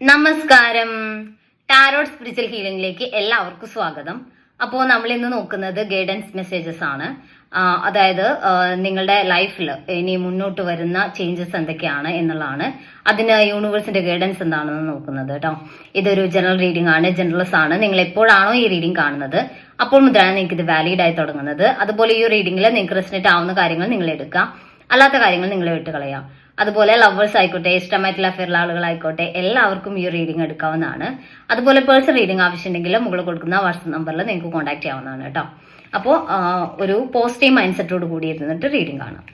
നമസ്കാരം. Tarot spiritual ഹീലിംഗിലേക്ക് എല്ലാവർക്കും സ്വാഗതം. അപ്പോൾ നമ്മൾ ഇന്ന് നോക്കുന്നത് ഗൈഡൻസ് മെസ്സേജസ് ആണ്. അതായത് നിങ്ങളുടെ ലൈഫിൽ ഇനി മുന്നോട്ട് വരുന്ന ചേഞ്ചസ് എന്തൊക്കെയാണ് എന്നുള്ളതാണ്. അതിന് യൂണിവേഴ്സിന്റെ ഗൈഡൻസ് എന്താണെന്ന് നോക്കുന്നത് കേട്ടോ. ഇതൊരു ജനറൽ റീഡിംഗ് ആണ് ജനറൽസ് ആണ്. നിങ്ങൾ എപ്പോഴാണോ ഈ റീഡിംഗ് കാണുന്നത് അപ്പോൾ മുതലാണ് നിങ്ങൾക്ക് ഇത് വാലിഡ് ആയി തുടങ്ങുന്നത്. അതുപോലെ ഈ റീഡിംഗിൽ നിങ്ങൾക്ക് റെസിനേറ്റ് ആവുന്ന കാര്യങ്ങൾ നിങ്ങൾ എടുക്കുക. അല്ലാത്ത കാര്യങ്ങൾ നിങ്ങൾ വിട്ട് കളയാം അതുപോലെ ലവേഴ്സ് ആയിക്കോട്ടെ ഇഷ്ടമായിട്ടുള്ള അഫെയറുള്ള ആളുകളായിക്കോട്ടെ എല്ലാവർക്കും ഈ റീഡിംഗ് എടുക്കാവുന്നതാണ്. അതുപോലെ പേഴ്സൺ റീഡിംഗ് ആവശ്യമുണ്ടെങ്കിൽ മുകളിൽ കൊടുക്കുന്ന വാട്സപ്പ് നമ്പറിൽ നിങ്ങൾക്ക് കോൺടാക്ട് ചെയ്യാവുന്നതാണ് കേട്ടോ. അപ്പോൾ ഒരു പോസിറ്റീവ് മൈൻഡ് സെറ്റോട് കൂടി ഇരുന്നിട്ട് റീഡിംഗ് കാണാം.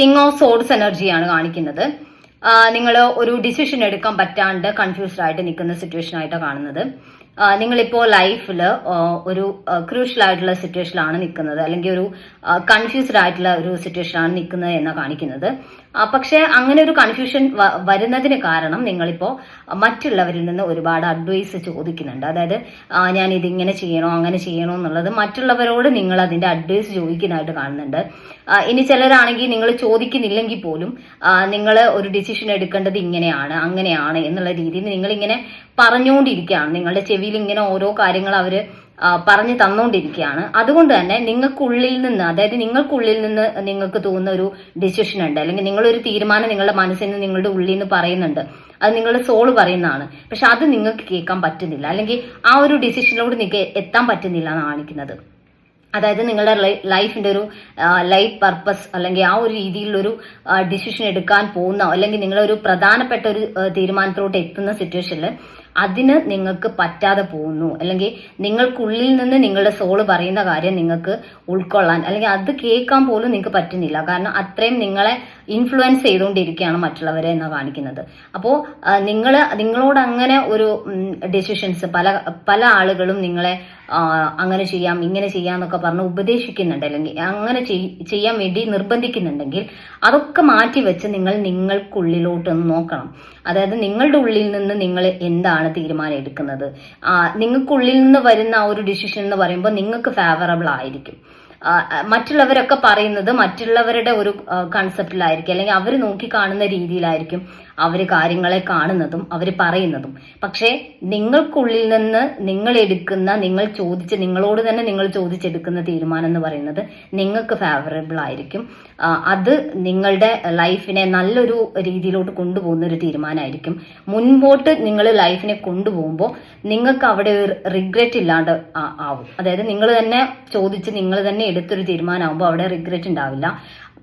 കിങ് ഓഫ് സോഡ്സ് എനർജിയാണ് കാണിക്കുന്നത്. നിങ്ങൾ ഒരു ഡിസിഷൻ എടുക്കാൻ പറ്റാണ്ട് കൺഫ്യൂസ്ഡ് ആയിട്ട് നിൽക്കുന്ന സിറ്റുവേഷൻ ആയിട്ടാണ് കാണുന്നത്. നിങ്ങളിപ്പോൾ ലൈഫിൽ ഒരു ക്രൂഷ്യൽ ആയിട്ടുള്ള സിറ്റുവേഷനിലാണ് നിൽക്കുന്നത് അല്ലെങ്കിൽ ഒരു കൺഫ്യൂസ്ഡ് ആയിട്ടുള്ള ഒരു സിറ്റുവേഷനാണ് നിൽക്കുന്നത് എന്നാണ് കാണിക്കുന്നത്. പക്ഷെ അങ്ങനെ ഒരു കൺഫ്യൂഷൻ വരുന്നതിന് കാരണം നിങ്ങളിപ്പോൾ മറ്റുള്ളവരിൽ നിന്ന് ഒരുപാട് അഡ്വൈസ് ചോദിക്കുന്നുണ്ട്. അതായത് ഞാൻ ഇതിങ്ങനെ ചെയ്യണോ അങ്ങനെ ചെയ്യണോ എന്നുള്ളത് മറ്റുള്ളവരോട് നിങ്ങൾ അതിന്റെ അഡ്വൈസ് ചോദിക്കുന്നതായിട്ട് കാണുന്നുണ്ട്. ഇനി ചിലരാണെങ്കിൽ നിങ്ങൾ ചോദിക്കുന്നില്ലെങ്കിൽ പോലും നിങ്ങൾ ഒരു ഡിസിഷൻ എടുക്കേണ്ടത് ഇങ്ങനെയാണ് അങ്ങനെയാണ് എന്നുള്ള രീതിയിൽ നിങ്ങളിങ്ങനെ പറഞ്ഞുകൊണ്ടിരിക്കുകയാണ്. നിങ്ങളുടെ ചെവിയിൽ ഇങ്ങനെ ഓരോ കാര്യങ്ങൾ അവർ പറഞ്ഞു തന്നുകൊണ്ടിരിക്കുകയാണ് അതുകൊണ്ട് തന്നെ നിങ്ങൾക്കുള്ളിൽ നിന്ന് അതായത് നിങ്ങൾക്കുള്ളിൽ നിന്ന് നിങ്ങൾക്ക് തോന്നുന്ന ഒരു ഡിസിഷൻ ഉണ്ട്. അല്ലെങ്കിൽ നിങ്ങളൊരു തീരുമാനം നിങ്ങളുടെ മനസ്സിൽ നിന്ന് നിങ്ങളുടെ ഉള്ളിൽ നിന്ന് പറയുന്നുണ്ട്. അത് നിങ്ങളുടെ സോൾ പറയുന്നതാണ്. പക്ഷെ അത് നിങ്ങൾക്ക് കേൾക്കാൻ പറ്റുന്നില്ല. അല്ലെങ്കിൽ ആ ഒരു ഡിസിഷനിലോട് നിങ്ങൾക്ക് എത്താൻ പറ്റുന്നില്ല എന്നാണ് കാണിക്കുന്നത്. അതായത് നിങ്ങളുടെ ലൈഫിന്റെ ഒരു ലൈഫ് പർപ്പസ് അല്ലെങ്കിൽ ആ ഒരു രീതിയിലൊരു ഡിസിഷൻ എടുക്കാൻ പോകുന്ന അല്ലെങ്കിൽ നിങ്ങളൊരു പ്രധാനപ്പെട്ട ഒരു തീരുമാനത്തിലോട്ട് എത്തുന്ന സിറ്റുവേഷനിൽ അതിന് നിങ്ങൾക്ക് പറ്റാതെ പോകുന്നു. അല്ലെങ്കിൽ നിങ്ങൾക്കുള്ളിൽ നിന്ന് നിങ്ങളുടെ സോൾ പറയുന്ന കാര്യം നിങ്ങൾക്ക് ഉൾക്കൊള്ളാൻ അല്ലെങ്കിൽ അത് കേൾക്കാൻ പോലും നിങ്ങൾക്ക് പറ്റുന്നില്ല. കാരണം അത്രയും നിങ്ങളെ ഇൻഫ്ലുവൻസ് ചെയ്തുകൊണ്ടിരിക്കുകയാണ് മറ്റുള്ളവരെ എന്ന് കാണിക്കുന്നത്. അപ്പോൾ നിങ്ങൾ നിങ്ങളോട് അങ്ങനെ ഒരു ഡിസിഷൻസ് പല പല ആളുകളും നിങ്ങളെ അങ്ങനെ ചെയ്യാം ഇങ്ങനെ ചെയ്യാം എന്നൊക്കെ പറഞ്ഞ് ഉപദേശിക്കുന്നുണ്ട്. അല്ലെങ്കിൽ അങ്ങനെ ചെയ്യാൻ വേണ്ടി നിർബന്ധിക്കുന്നുണ്ടെങ്കിൽ അതൊക്കെ മാറ്റി വെച്ച് നിങ്ങൾ നിങ്ങൾക്കുള്ളിലോട്ടൊന്ന് നോക്കണം. അതായത് നിങ്ങളുടെ ഉള്ളിൽ നിന്ന് നിങ്ങൾ എന്താണ് തീരുമാനം എടുക്കുന്നത്? നിങ്ങൾക്കുള്ളിൽ നിന്ന് വരുന്ന ആ ഒരു ഡിസിഷൻ എന്ന് പറയുമ്പോൾ നിങ്ങൾക്ക് ഫേവറബിൾ ആയിരിക്കും. മറ്റുള്ളവരൊക്കെ പറയുന്നത് മറ്റുള്ളവരുടെ ഒരു കൺസെപ്റ്റിലായിരിക്കും അല്ലെങ്കിൽ അവർ നോക്കി കാണുന്ന രീതിയിലായിരിക്കും. അവർ കാര്യങ്ങളെ കാണുന്നതും അവർ പറയുന്നതും. പക്ഷേ നിങ്ങൾക്കുള്ളിൽ നിന്ന് നിങ്ങൾ എടുക്കുന്ന നിങ്ങൾ ചോദിച്ച് നിങ്ങളോട് തന്നെ നിങ്ങൾ ചോദിച്ചെടുക്കുന്ന തീരുമാനം എന്ന് പറയുന്നത് നിങ്ങൾക്ക് ഫേവറബിൾ ആയിരിക്കും. അത് നിങ്ങളുടെ ലൈഫിനെ നല്ലൊരു രീതിയിലോട്ട് കൊണ്ടുപോകുന്ന ഒരു തീരുമാനമായിരിക്കും. മുൻപോട്ട് നിങ്ങൾ ലൈഫിനെ കൊണ്ടുപോകുമ്പോൾ നിങ്ങൾക്ക് അവിടെ ഒരു റിഗ്രറ്റ് ഇല്ലാണ്ട് ആവും. അതായത് നിങ്ങൾ തന്നെ ചോദിച്ച് നിങ്ങൾ തന്നെ എടുത്തൊരു തീരുമാനമാകുമ്പോൾ അവിടെ റിഗ്രറ്റ് ഉണ്ടാവില്ല.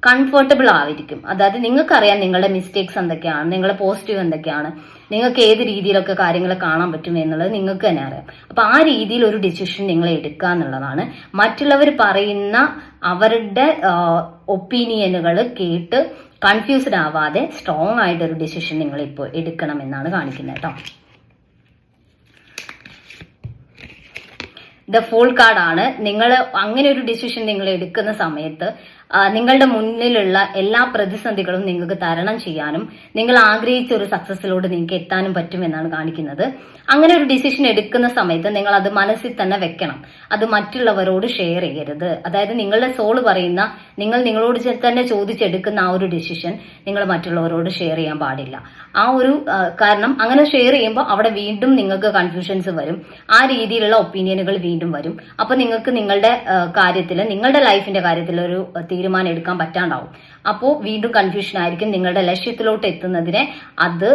കംഫർട്ടബിൾ ആയിരിക്കും. അതായത് നിങ്ങൾക്കറിയാം നിങ്ങളുടെ മിസ്റ്റേക്സ് എന്തൊക്കെയാണ് നിങ്ങളുടെ പോസിറ്റീവ് എന്തൊക്കെയാണ് നിങ്ങൾക്ക് ഏത് രീതിയിലൊക്കെ കാര്യങ്ങൾ കാണാൻ പറ്റും എന്നുള്ളത് നിങ്ങൾക്ക് തന്നെ അറിയാം. അപ്പൊ ആ രീതിയിൽ ഒരു ഡിസിഷൻ നിങ്ങൾ എടുക്കുക എന്നുള്ളതാണ്. മറ്റുള്ളവർ പറയുന്ന അവരുടെ ഒപ്പീനിയനുകൾ കേട്ട് കൺഫ്യൂസ്ഡ് ആവാതെ സ്ട്രോങ് ആയിട്ടൊരു ഡിസിഷൻ നിങ്ങൾ ഇപ്പോൾ എടുക്കണം എന്നാണ് കാണിക്കുന്നത് കേട്ടോ. ദ ഫുൾ കാർഡാണ് നിങ്ങൾ അങ്ങനെ ഒരു ഡിസിഷൻ നിങ്ങൾ എടുക്കുന്ന സമയത്ത് നിങ്ങളുടെ മുന്നിലുള്ള എല്ലാ പ്രതിസന്ധികളും നിങ്ങൾക്ക് തരണം ചെയ്യാനും നിങ്ങൾ ആഗ്രഹിച്ച ഒരു സക്സസ്സിലോട്ട് നിങ്ങൾക്ക് എത്താനും പറ്റുമെന്നാണ് കാണിക്കുന്നത്. അങ്ങനെ ഒരു ഡിസിഷൻ എടുക്കുന്ന സമയത്ത് നിങ്ങൾ അത് മനസ്സിൽ തന്നെ വെക്കണം. അത് മറ്റുള്ളവരോട് ഷെയർ ചെയ്യരുത്. അതായത് നിങ്ങളുടെ സോൾ പറയുന്ന നിങ്ങൾ നിങ്ങളോട് തന്നെ ചോദിച്ചെടുക്കുന്ന ആ ഒരു ഡിസിഷൻ നിങ്ങൾ മറ്റുള്ളവരോട് ഷെയർ ചെയ്യാൻ പാടില്ല. ആ ഒരു കാരണം അങ്ങനെ ഷെയർ ചെയ്യുമ്പോൾ അവിടെ വീണ്ടും നിങ്ങൾക്ക് കൺഫ്യൂഷൻസ് വരും. ആ രീതിയിലുള്ള ഒപ്പീനിയനുകൾ വീണ്ടും വരും. അപ്പൊ നിങ്ങൾക്ക് നിങ്ങളുടെ കാര്യത്തിൽ നിങ്ങളുടെ ലൈഫിന്റെ കാര്യത്തിൽ ഒരു തീരുമാനം എടുക്കാൻ പറ്റാണ്ടാവും. അപ്പോൾ വീണ്ടും കൺഫ്യൂഷൻ ആയിരിക്കും നിങ്ങളുടെ ലക്ഷ്യത്തിലോട്ട് എത്തുന്നതിനെ അത്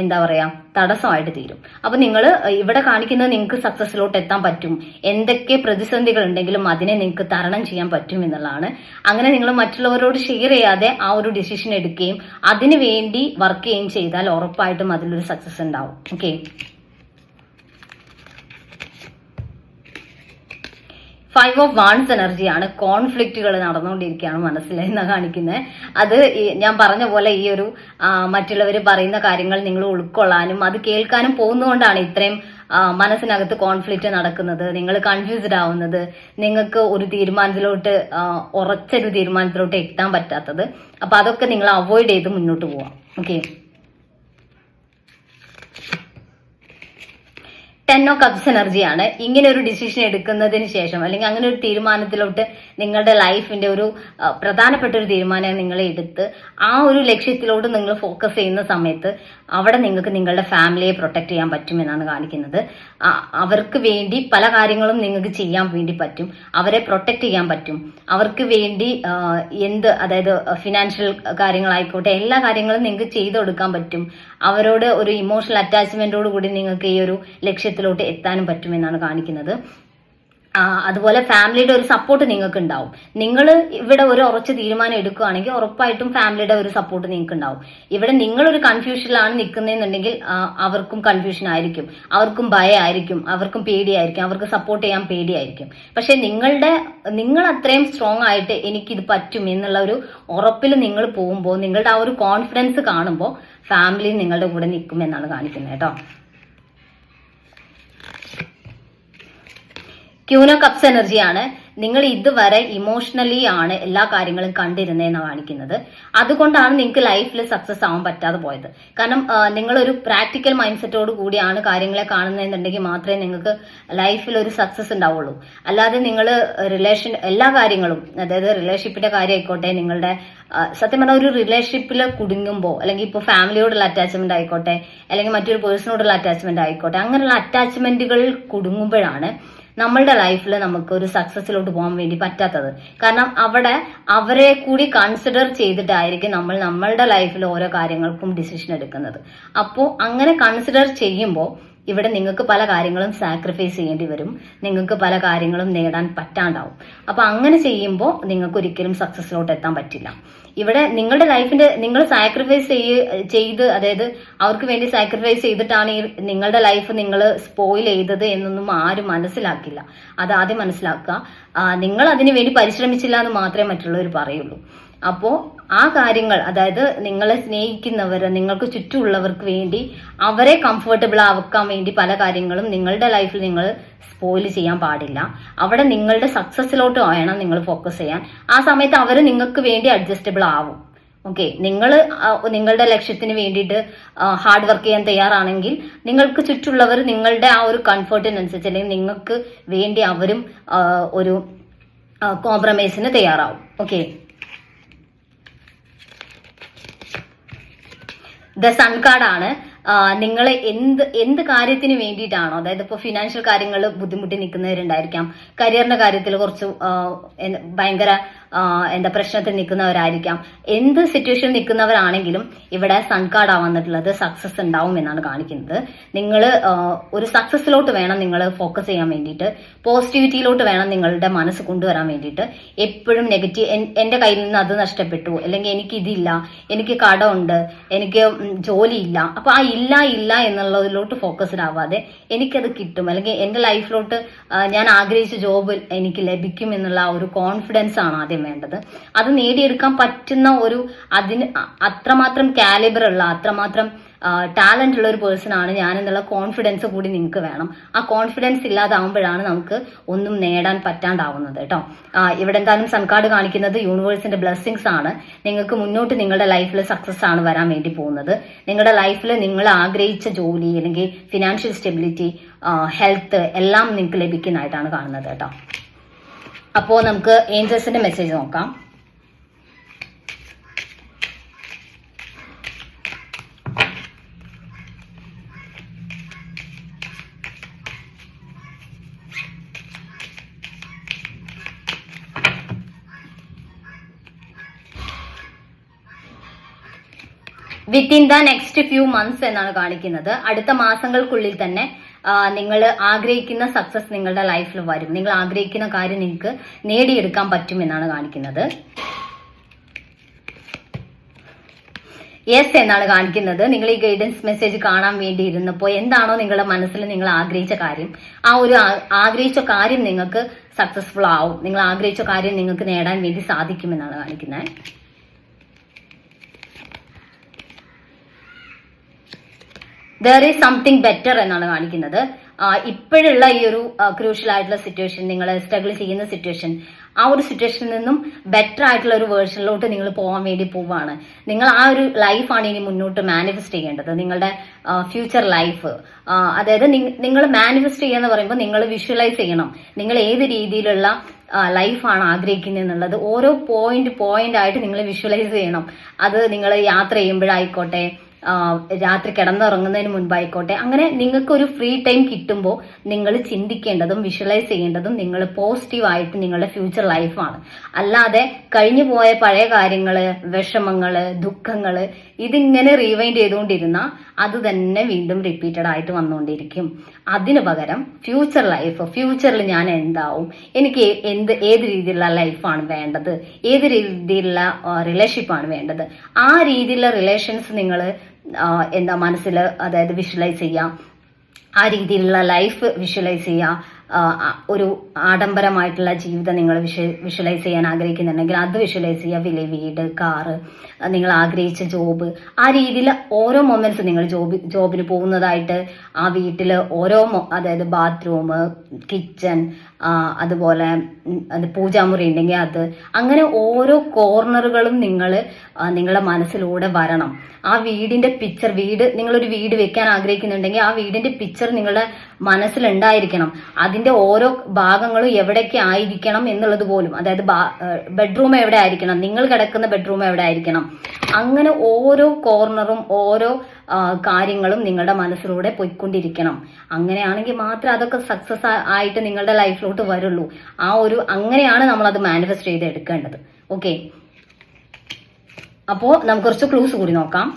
എന്താ പറയാ തടസ്സമായിട്ട് തീരും. അപ്പോൾ നിങ്ങൾ ഇവിടെ കാണിക്കുന്നത് നിങ്ങൾക്ക് സക്സസിലോട്ട് എത്താൻ പറ്റും. എന്തൊക്കെ പ്രതിസന്ധികൾ ഉണ്ടെങ്കിലും അതിനെ നിങ്ങൾക്ക് തരണം ചെയ്യാൻ പറ്റും എന്നുള്ളതാണ്. അങ്ങനെ നിങ്ങൾ മറ്റുള്ളവരോട് ഷെയർ ചെയ്യാതെ ആ ഒരു ഡിസിഷൻ എടുക്കുകയും അതിനു വേണ്ടി വർക്ക് ചെയ്യുകയും ചെയ്താൽ ഉറപ്പായിട്ടും അതിലൊരു സക്സസ് ഉണ്ടാവും. ഓക്കെ ഫൈവ് ഓഫ് വാൺസ് എനർജിയാണ് കോൺഫ്ലിക്റ്റുകൾ നടന്നുകൊണ്ടിരിക്കുകയാണ് മനസ്സിൽ എന്ന് കാണിക്കുന്നത് അത് ഞാൻ പറഞ്ഞ പോലെ ഈ ഒരു മറ്റുള്ളവർ പറയുന്ന കാര്യങ്ങൾ നിങ്ങൾ ഉൾക്കൊള്ളാനും അത് കേൾക്കാനും പോകുന്നതുകൊണ്ടാണ് ഇത്രയും മനസ്സിനകത്ത് കോൺഫ്ലിക്റ്റ് നടക്കുന്നത്. നിങ്ങൾ കൺഫ്യൂസ്ഡ് ആവുന്നത്. നിങ്ങൾക്ക് ഒരു തീരുമാനത്തിലോട്ട് ഉറച്ചൊരു തീരുമാനത്തിലോട്ട് എത്താൻ പറ്റാത്തത്. അപ്പൊ അതൊക്കെ നിങ്ങൾ അവോയ്ഡ് ചെയ്ത് മുന്നോട്ട് പോവാം. ഓക്കെ ടെൻ ഓ കപ്സ് എനർജിയാണ് ഇങ്ങനെ ഒരു ഡിസിഷൻ എടുക്കുന്നതിന് ശേഷം അല്ലെങ്കിൽ അങ്ങനെ ഒരു തീരുമാനത്തിലോട്ട് നിങ്ങളുടെ ലൈഫിന്റെ ഒരു പ്രധാനപ്പെട്ട ഒരു തീരുമാനം നിങ്ങൾ എടുത്ത് ആ ഒരു ലക്ഷ്യത്തിലോട്ട് നിങ്ങൾ ഫോക്കസ് ചെയ്യുന്ന സമയത്ത് അവിടെ നിങ്ങൾക്ക് നിങ്ങളുടെ ഫാമിലിയെ പ്രൊട്ടക്ട് ചെയ്യാൻ പറ്റുമെന്നാണ് കാണിക്കുന്നത്. അവർക്ക് വേണ്ടി പല കാര്യങ്ങളും നിങ്ങൾക്ക് ചെയ്യാൻ വേണ്ടി പറ്റും. അവരെ പ്രൊട്ടക്ട് ചെയ്യാൻ പറ്റും. അവർക്ക് വേണ്ടി എന്ത് അതായത് ഫിനാൻഷ്യൽ കാര്യങ്ങളായിക്കോട്ടെ എല്ലാ കാര്യങ്ങളും നിങ്ങൾക്ക് ചെയ്തു കൊടുക്കാൻ പറ്റും. അവരോട് ഒരു ഇമോഷണൽ അറ്റാച്ച്മെന്റോട് കൂടി നിങ്ങൾക്ക് ഈ ഒരു ലക്ഷ്യത്തിലോട്ട് എത്താനും പറ്റുമെന്നാണ് കാണിക്കുന്നത്. അതുപോലെ ഫാമിലിയുടെ ഒരു സപ്പോർട്ട് നിങ്ങൾക്ക് ഉണ്ടാവും നിങ്ങൾ ഇവിടെ ഒരു ഉറച്ച തീരുമാനം എടുക്കുകയാണെങ്കിൽ ഉറപ്പായിട്ടും ഫാമിലിയുടെ ഒരു സപ്പോർട്ട് നിങ്ങൾക്ക് ഉണ്ടാവും ഇവിടെ നിങ്ങളൊരു കൺഫ്യൂഷനിലാണ് നിൽക്കുന്നതെന്നുണ്ടെങ്കിൽ അവർക്കും കൺഫ്യൂഷൻ ആയിരിക്കും. അവർക്കും ഭയമായിരിക്കും അവർക്കും പേടിയായിരിക്കും. അവർക്ക് സപ്പോർട്ട് ചെയ്യാൻ പേടിയായിരിക്കും. പക്ഷെ നിങ്ങളുടെ നിങ്ങൾ അത്രയും സ്ട്രോങ് ആയിട്ട് എനിക്കിത് പറ്റും എന്നുള്ള ഒരു ഉറപ്പിൽ നിങ്ങൾ പോകുമ്പോൾ നിങ്ങളുടെ ആ ഒരു കോൺഫിഡൻസ് കാണുമ്പോൾ ഫാമിലി നിങ്ങളുടെ കൂടെ നിൽക്കും എന്നാണ് കാണിക്കുന്നത് കേട്ടോ. ക്യൂനോ കപ്സ് എനർജിയാണ്. നിങ്ങൾ ഇതുവരെ ഇമോഷണലി ആണ് എല്ലാ കാര്യങ്ങളും കണ്ടിരുന്നതെന്ന് കാണിക്കുന്നത്. അതുകൊണ്ടാണ് നിങ്ങൾക്ക് ലൈഫിൽ സക്സസ് ആവാൻ പറ്റാതെ പോയത്. കാരണം നിങ്ങളൊരു പ്രാക്ടിക്കൽ മൈൻഡ് സെറ്റോട് കൂടിയാണ് കാര്യങ്ങളെ കാണുന്നതെന്നുണ്ടെങ്കിൽ മാത്രമേ നിങ്ങൾക്ക് ലൈഫിൽ ഒരു സക്സസ് ഉണ്ടാവുള്ളൂ. അല്ലാതെ നിങ്ങൾ റിലേഷൻ എല്ലാ കാര്യങ്ങളും അതായത് റിലേഷൻഷിപ്പിന്റെ കാര്യമായിക്കോട്ടെ നിങ്ങളുടെ സത്യം പറഞ്ഞാൽ ഒരു റിലേഷൻഷിപ്പിൽ കുടുങ്ങുമ്പോൾ അല്ലെങ്കിൽ ഇപ്പോൾ ഫാമിലിയോടുള്ള അറ്റാച്ച്മെന്റ് ആയിക്കോട്ടെ അല്ലെങ്കിൽ മറ്റൊരു പേഴ്സണോടുള്ള അറ്റാച്ച്മെന്റ് ആയിക്കോട്ടെ അങ്ങനെയുള്ള അറ്റാച്ച്മെന്റുകൾ കുടുങ്ങുമ്പോഴാണ് നമ്മളുടെ ലൈഫിൽ നമുക്ക് ഒരു സക്സസിലോട്ട് പോകാൻ വേണ്ടി പറ്റാത്തത്. കാരണം അവിടെ അവരെ കൂടി കൺസിഡർ ചെയ്തിട്ടായിരിക്കും നമ്മൾ നമ്മളുടെ ലൈഫിൽ ഓരോ കാര്യങ്ങൾക്കും ഡിസിഷൻ എടുക്കുന്നത്. അപ്പോൾ അങ്ങനെ കൺസിഡർ ചെയ്യുമ്പോൾ ഇവിടെ നിങ്ങൾക്ക് പല കാര്യങ്ങളും സാക്രിഫൈസ് ചെയ്യേണ്ടി വരും. നിങ്ങൾക്ക് പല കാര്യങ്ങളും നേടാൻ പറ്റാണ്ടാവും. അപ്പൊ അങ്ങനെ ചെയ്യുമ്പോൾ നിങ്ങൾക്ക് ഒരിക്കലും സക്സസ്സിലോട്ട് എത്താൻ പറ്റില്ല. ഇവിടെ നിങ്ങളുടെ ലൈഫിന്റെ നിങ്ങൾ സാക്രിഫൈസ് ചെയ്ത് അതായത് അവർക്ക് വേണ്ടി സാക്രിഫൈസ് ചെയ്തിട്ടാണ് ഈ നിങ്ങളുടെ ലൈഫ് നിങ്ങൾ സ്പോയിൽ ചെയ്തത് എന്നൊന്നും ആരും മനസ്സിലാക്കില്ല. അത് ആദ്യം മനസ്സിലാക്കുക. നിങ്ങൾ അതിനു വേണ്ടി പരിശ്രമിച്ചില്ല എന്ന് മാത്രമേ മറ്റുള്ളവർ പറയുള്ളൂ. അപ്പോൾ ആ കാര്യങ്ങൾ അതായത് നിങ്ങളെ സ്നേഹിക്കുന്നവർ നിങ്ങൾക്ക് ചുറ്റുമുള്ളവർക്ക് വേണ്ടി അവരെ കംഫർട്ടബിൾ ആവക്കാൻ വേണ്ടി പല കാര്യങ്ങളും നിങ്ങളുടെ ലൈഫിൽ നിങ്ങൾ സ്പോയിൽ ചെയ്യാൻ പാടില്ല. അവിടെ നിങ്ങളുടെ സക്സസിലോട്ട് വേണം നിങ്ങൾ ഫോക്കസ് ചെയ്യാൻ. ആ സമയത്ത് അവർ നിങ്ങൾക്ക് വേണ്ടി അഡ്ജസ്റ്റബിൾ ആവും. ഓക്കെ നിങ്ങൾ നിങ്ങളുടെ ലക്ഷ്യത്തിന് വേണ്ടിയിട്ട് ഹാർഡ് വർക്ക് ചെയ്യാൻ തയ്യാറാണെങ്കിൽ നിങ്ങൾക്ക് ചുറ്റുള്ളവർ നിങ്ങളുടെ ആ ഒരു കംഫർട്ടിനനുസരിച്ച് അല്ലെങ്കിൽ നിങ്ങൾക്ക് വേണ്ടി അവരും ഒരു കോംപ്രമൈസിന് തയ്യാറാവും. ഓക്കെ ദ സൺ കാർഡാണ് നിങ്ങൾ എന്ത് എന്ത് കാര്യത്തിന് വേണ്ടിയിട്ടാണോ അതായത് ഇപ്പോൾ ഫിനാൻഷ്യൽ കാര്യങ്ങൾ ബുദ്ധിമുട്ടി നിൽക്കുന്നവരുണ്ടായിരിക്കാം. കരിയറിന്റെ കാര്യത്തിൽ കുറച്ച് ഭയങ്കര എന്താ പ്രശ്നത്തിൽ നിൽക്കുന്നവരായിരിക്കാം. എന്ത് സിറ്റുവേഷനിൽ നിൽക്കുന്നവരാണെങ്കിലും ഇവിടെ സൺ കാർഡ് വന്നിട്ടുള്ളത് സക്സസ് ഉണ്ടാവും എന്നാണ് കാണിക്കുന്നത്. നിങ്ങൾ ഒരു സക്സസ്സിലോട്ട് വേണം നിങ്ങൾ ഫോക്കസ് ചെയ്യാൻ വേണ്ടിയിട്ട്. പോസിറ്റിവിറ്റിയിലോട്ട് വേണം നിങ്ങളുടെ മനസ്സ് കൊണ്ടുവരാൻ വേണ്ടിയിട്ട്. എപ്പോഴും നെഗറ്റീവ് എന്റെ കയ്യിൽ നിന്ന് അത് നഷ്ടപ്പെട്ടു അല്ലെങ്കിൽ എനിക്ക് ഇതില്ല എനിക്ക് കടമുണ്ട് എനിക്ക് ജോലിയില്ല അപ്പൊ ആ ഇല്ല ഇല്ല എന്നുള്ളതിലോട്ട് ഫോക്കസ്ഡ് ആവാതെ എനിക്കത് കിട്ടും. അല്ലെങ്കിൽ എന്റെ ലൈഫിലോട്ട് ഞാൻ ആഗ്രഹിച്ച ജോബ് എനിക്ക് ലഭിക്കും എന്നുള്ള ഒരു കോൺഫിഡൻസ് ആണ് ആദ്യം വേണ്ടത്. അത് നേടിയെടുക്കാൻ പറ്റുന്ന ഒരു അതിന് അത്രമാത്രം കാലിബർ ഉള്ള അത്രമാത്രം ടാലന്റ് ഉള്ള ഒരു പേഴ്സൺ ആണ് ഞാൻ എന്നുള്ള കോൺഫിഡൻസ് കൂടി നിങ്ങൾക്ക് വേണം. ആ കോൺഫിഡൻസ് ഇല്ലാതാവുമ്പോഴാണ് നമുക്ക് ഒന്നും നേടാൻ പറ്റാണ്ടാവുന്നത് കേട്ടോ. ഇവിടെ എന്തായാലും സൺകാർഡ് കാണിക്കുന്നത് യൂണിവേഴ്സിന്റെ ബ്ലെസ്സിങ്സ് ആണ്. നിങ്ങൾക്ക് മുന്നോട്ട് നിങ്ങളുടെ ലൈഫിൽ സക്സസ് ആണ് വരാൻ വേണ്ടി പോകുന്നത്. നിങ്ങളുടെ ലൈഫിൽ നിങ്ങൾ ആഗ്രഹിച്ച ജോലി അല്ലെങ്കിൽ ഫിനാൻഷ്യൽ സ്റ്റെബിലിറ്റി ഹെൽത്ത് എല്ലാം നിങ്ങൾക്ക് ലഭിക്കുന്നതായിട്ടാണ് കാണുന്നത് കേട്ടോ. അപ്പോൾ നമുക്ക് ഏഞ്ചൽസിന്റെ മെസ്സേജ് നോക്കാം. Within the next few months എന്നാണ് കാണിക്കുന്നത്. അടുത്ത മാസങ്ങൾക്കുള്ളിൽ തന്നെ നിങ്ങൾ ആഗ്രഹിക്കുന്ന സക്സസ് നിങ്ങളുടെ ലൈഫിൽ വരും. നിങ്ങൾ ആഗ്രഹിക്കുന്ന കാര്യം നിങ്ങൾക്ക് നേടിയെടുക്കാൻ പറ്റും എന്നാണ് കാണിക്കുന്നത്. യെസ് എന്നാണ് കാണിക്കുന്നത്. നിങ്ങൾ ഈ ഗൈഡൻസ് മെസ്സേജ് കാണാൻ വേണ്ടി ഇരുന്നപ്പോൾ എന്താണോ നിങ്ങളുടെ മനസ്സിൽ നിങ്ങൾ ആഗ്രഹിച്ച കാര്യം ആ ഒരു ആഗ്രഹിച്ച കാര്യം നിങ്ങൾക്ക് സക്സസ്ഫുൾ ആവും. നിങ്ങൾ ആഗ്രഹിച്ച കാര്യം നിങ്ങൾക്ക് നേടാൻ വേണ്ടി സാധിക്കുമെന്നാണ് കാണിക്കുന്നത്. ദർ ഈസ് സംതിങ് ബെറ്റർ എന്നാണ് കാണിക്കുന്നത്. ഇപ്പോഴുള്ള ഈ ഒരു ക്രൂഷ്യൽ ആയിട്ടുള്ള സിറ്റുവേഷൻ നിങ്ങൾ സ്ട്രഗിൾ ചെയ്യുന്ന സിറ്റുവേഷൻ ആ ഒരു സിറ്റുവേഷനിൽ നിന്നും ബെറ്റർ ആയിട്ടുള്ള ഒരു വേർഷനിലോട്ട് നിങ്ങൾ പോകാൻ വേണ്ടി പോവാണ്. നിങ്ങൾ ആ ഒരു ലൈഫാണ് ഇനി മുന്നോട്ട് മാനിഫെസ്റ്റ് ചെയ്യേണ്ടത്. നിങ്ങളുടെ ഫ്യൂച്ചർ ലൈഫ് അതായത് നിങ്ങൾ മാനിഫെസ്റ്റ് ചെയ്യാന്ന് പറയുമ്പോൾ നിങ്ങൾ വിഷ്വലൈസ് ചെയ്യണം. നിങ്ങൾ ഏത് രീതിയിലുള്ള ലൈഫാണ് ആഗ്രഹിക്കുന്നത് എന്നുള്ളത് ഓരോ പോയിന്റ് പോയിന്റ് ആയിട്ട് നിങ്ങൾ വിഷ്വലൈസ് ചെയ്യണം. അത് നിങ്ങൾ യാത്ര ചെയ്യുമ്പോഴായിക്കോട്ടെ രാത്രി കിടന്നുറങ്ങുന്നതിന് മുൻപായിക്കോട്ടെ. അങ്ങനെ നിങ്ങൾക്ക് ഒരു ഫ്രീ ടൈം കിട്ടുമ്പോൾ നിങ്ങൾ ചിന്തിക്കേണ്ടതും വിഷ്വലൈസ് ചെയ്യേണ്ടതും നിങ്ങൾ പോസിറ്റീവായിട്ട് നിങ്ങളുടെ ഫ്യൂച്ചർ ലൈഫാണ് അല്ലാതെ കഴിഞ്ഞു പോയ പഴയ കാര്യങ്ങൾ വിഷമങ്ങൾ ദുഃഖങ്ങൾ ഇതിങ്ങനെ റീവൈൻഡ് ചെയ്തുകൊണ്ടിരുന്ന അത് തന്നെ വീണ്ടും റിപ്പീറ്റഡ് ആയിട്ട് വന്നുകൊണ്ടിരിക്കും. അതിനു പകരം ഫ്യൂച്ചർ ലൈഫ് ഫ്യൂച്ചറിൽ ഞാൻ എന്താവും? എനിക്ക് എന്ത് ഏത് രീതിയിലുള്ള ലൈഫാണ് വേണ്ടത്? ഏത് രീതിയിലുള്ള റിലേഷൻഷിപ്പാണ് വേണ്ടത്? ആ രീതിയിലുള്ള റിലേഷൻസ് നിങ്ങൾ എന്താ മനസ്സിൽ അതായത് വിഷ്വലൈസ് ചെയ്യാം. ആ രീതിയിലുള്ള ലൈഫ് വിഷ്വലൈസ് ചെയ്യുക ഒരു ആഡംബരമായിട്ടുള്ള ജീവിതം നിങ്ങൾ വിഷ വിഷ്വലൈസ് ചെയ്യാൻ ആഗ്രഹിക്കുന്നുണ്ടെങ്കിൽ അത് വിഷ്വലൈസ് ചെയ്യുക വില വീട് കാറ് നിങ്ങൾ ആഗ്രഹിച്ച ജോബ് ആ രീതിയിൽ ഓരോ മൊമെന്റ്സ് നിങ്ങൾ ജോബ് ജോബിന് പോകുന്നതായിട്ട് ആ വീട്ടിൽ ഓരോ അതായത് ബാത്റൂം കിച്ചൺ അതുപോലെ അത് പൂജാമുറി ഉണ്ടെങ്കിൽ അത്. അങ്ങനെ ഓരോ കോർണറുകളും നിങ്ങൾ നിങ്ങളുടെ മനസ്സിലൂടെ വരണം. ആ വീടിന്റെ പിക്ചർ വീട് നിങ്ങളൊരു വീട് വെക്കാൻ ആഗ്രഹിക്കുന്നുണ്ടെങ്കിൽ ആ വീടിന്റെ പിക്ചർ നിങ്ങളുടെ മനസ്സിലുണ്ടായിരിക്കണം. അതിന്റെ ഓരോ ഭാഗങ്ങളും എവിടെയൊക്കെ ആയിരിക്കണം എന്നുള്ളത് പോലും. അതായത് ബെഡ്റൂം എവിടെ ആയിരിക്കണം? നിങ്ങൾ കിടക്കുന്ന ബെഡ്റൂം എവിടെ ആയിരിക്കണം? അങ്ങനെ ഓരോ കോർണറും ഓരോ കാര്യങ്ങളും നിങ്ങളുടെ മനസ്സിലൂടെ പോയിക്കൊണ്ടിരിക്കണം. അങ്ങനെയാണെങ്കിൽ മാത്രമേ അതൊക്കെ സക്സസ് ആയിട്ട് നിങ്ങളുടെ ലൈഫിലോട്ട് വരുള്ളൂ. ആ ഒരു അങ്ങനെയാണ് നമ്മൾ അത് മാനിഫെസ്റ്റ് ചെയ്ത് എടുക്കേണ്ടത്. ഓക്കെ അപ്പോ നമുക്ക് കുറച്ച് ക്ലൂസ് കൂടി നോക്കാം.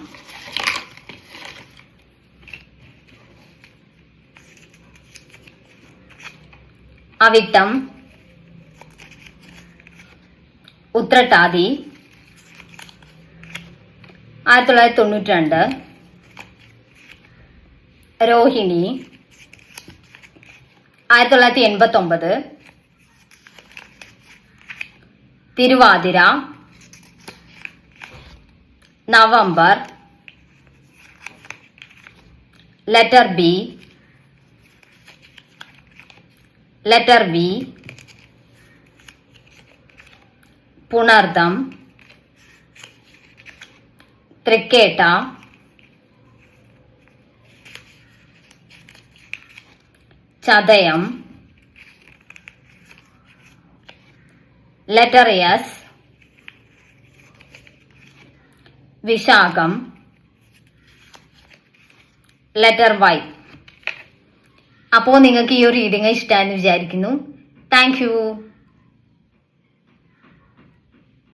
അവിട്ടം ഉത്രട്ടാതി ആയിരത്തി തൊള്ളായിരത്തി തൊണ്ണൂറ്റി രണ്ട് രോഹിണി ആയിരത്തി തൊള്ളായിരത്തി എൺപത്തി ഒമ്പത് Thiruvathira November letter B letter V Punartham Chathayam ലെറ്ററിയസ് Vishakham. Letter Y അപ്പോൾ നിങ്ങൾക്ക് ഈ ഒരു റീഡിങ് ഇഷ്ടമായെന്ന് വിചാരിക്കുന്നു. താങ്ക്